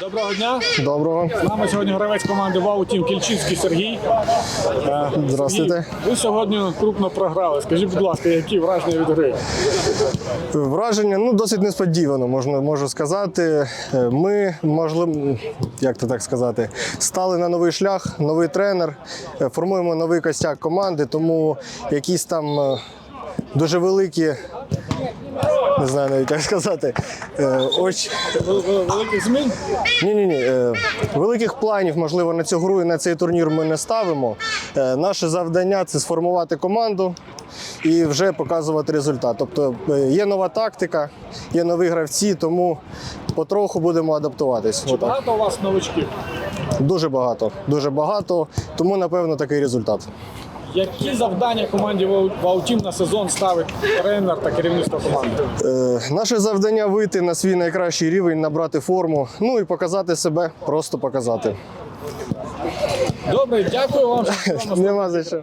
Доброго дня. Доброго. З нами сьогодні гравець команди ВАУ Тім Кільчинський Сергій. Е, Здравствуйте. Сергій, Ви сьогодні крупно програли. Скажіть, будь ласка, які враження від гри? Враження ну досить несподівано, можна можу сказати. Е, Ми можливо, як то так сказати, стали на новий шлях, новий тренер, е, формуємо новий костяк команди, тому якісь там дуже великі. Не знаю навіть як сказати. е, вел- Великих змін? Ні, ні, ні. Великих планів, можливо, на цю гру і на цей турнір ми не ставимо. Е, Наше завдання це сформувати команду і вже показувати результат. Тобто е, є нова тактика, є нові гравці, тому потроху будемо адаптуватись. Отак. Багато у вас новичків. Дуже багато, дуже багато. Тому напевно такий результат. Які завдання команді «Вау- ВАУ на сезон ставить тренер та керівництво команди? Е, Наше завдання вийти на свій найкращий рівень, набрати форму, ну і показати себе, просто показати. Добре, дякую вам. Нема за що.